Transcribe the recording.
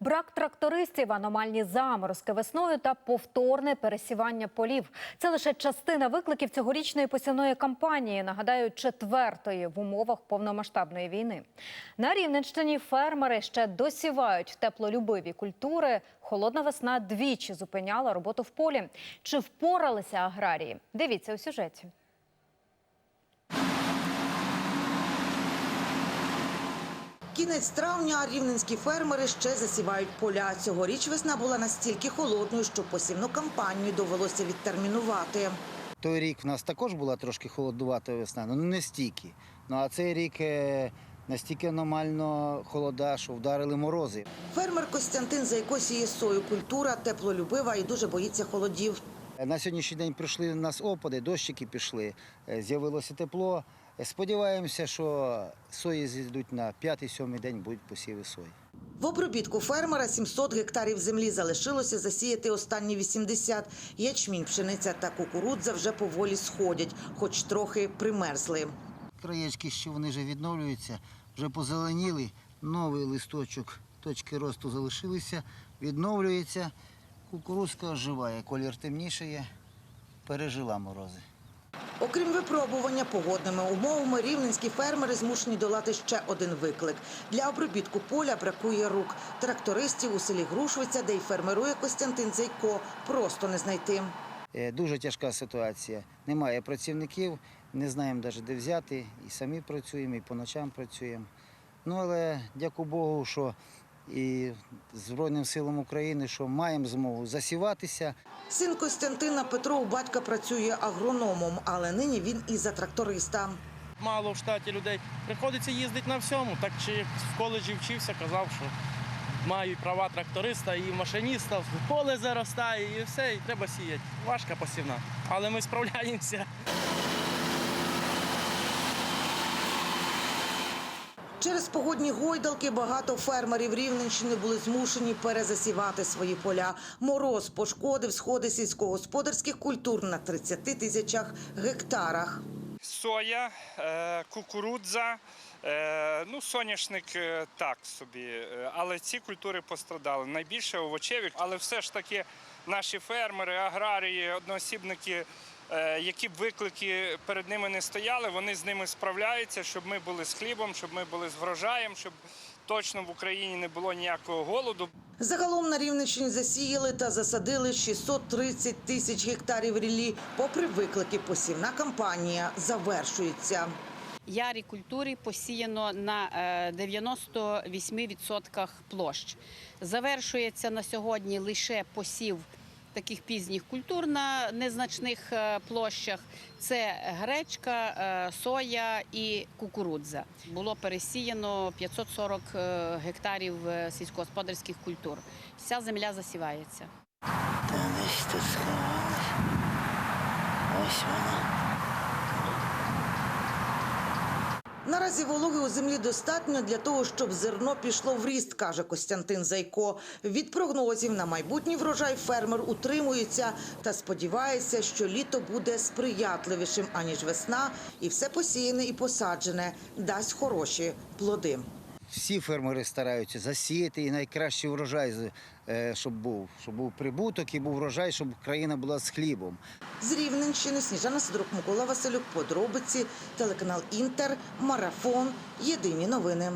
Брак трактористів, аномальні заморозки весною та повторне пересівання полів. Це лише частина викликів цьогорічної посівної кампанії. Нагадаю, четвертої в умовах повномасштабної війни. На Рівненщині фермери ще досівають теплолюбиві культури. Холодна весна двічі зупиняла роботу в полі. Чи впоралися аграрії? Дивіться у сюжеті. Кінець травня, рівненські фермери ще засівають поля. Цьогоріч весна була настільки холодною, що посівну кампанію довелося відтермінувати. Той рік в нас також була трошки холодувата весна, ну не стільки. Ну а цей рік е, настільки аномально холода, що вдарили морози. Фермер Костянтин Зайко сіє сою. Культура теплолюбива і дуже боїться холодів. На сьогоднішній день прийшли у нас опади, дощики пішли, е, з'явилося тепло. Сподіваємося, що сої зійдуть на п'ятий-сьомий день будуть посіви сої. В обробітку фермера 700 гектарів землі залишилося засіяти останні 80. Ячмінь, пшениця та кукурудза вже поволі сходять, хоч трохи примерзли. Краєчки ще вони вже відновлюються, вже позеленіли, новий листочок, точки росту залишилися, відновлюється. Кукурузка оживає, колір темнішає, пережила морози. Окрім випробування погодними умовами, рівненські фермери змушені долати ще один виклик. Для обробітку поля бракує рук. Трактористів у селі Грушвиця, де й фермерує Костянтин Зайко, просто не знайти. Е, Дуже тяжка ситуація. Немає працівників, не знаємо навіть де взяти. І самі працюємо, і по ночам працюємо. Ну але дякую Богу, що і Збройним силам України, що маємо змогу засіватися. Син Костянтина Петро у батька працює агрономом, але нині він і за тракториста. Мало в штаті людей. Приходиться їздити на всьому. Так чи як в коледжі вчився, казав, що маю права тракториста і машиніста, поле заростає і все, і треба сіяти. Важка посівна. Але ми справляємося. Через погодні гойдалки багато фермерів Рівненщини були змушені перезасівати свої поля. Мороз пошкодив сходи сільськогосподарських культур на 30 тисячах гектарах. Соя, е, кукурудза, е, ну, соняшник е, так собі, але ці культури пострадали. Найбільше овочеві, але все ж таки наші фермери, аграрії, одноосібники, які б виклики перед ними не стояли, вони з ними справляються, щоб ми були з хлібом, щоб ми були з врожаєм, щоб точно в Україні не було ніякого голоду. Загалом на Рівненщині засіяли та засадили 630 тисяч гектарів рілі. Попри виклики, посівна кампанія завершується. Ярі культури посіяно на е, 98% площ. Завершується на сьогодні лише посів таких пізніх культур на незначних е, площах. Це гречка, е, соя і кукурудза. Було пересіяно 540 е, гектарів сільськогосподарських культур. Вся земля засівається. Та не. Ось вона. Наразі вологи у землі достатньо для того, щоб зерно пішло в ріст, каже Костянтин Зайко. Від прогнозів на майбутній врожай фермер утримується та сподівається, що літо буде сприятливішим аніж весна, і все посіяне і посаджене дасть хороші плоди. Всі фермери стараються засіяти і найкращий врожай, е, щоб був, щоб був прибуток і був врожай, щоб країна була з хлібом. З Рівненщини Сніжана Сидорук, Микола Василюк, подробиці, телеканал Інтер, Марафон. Єдині новини.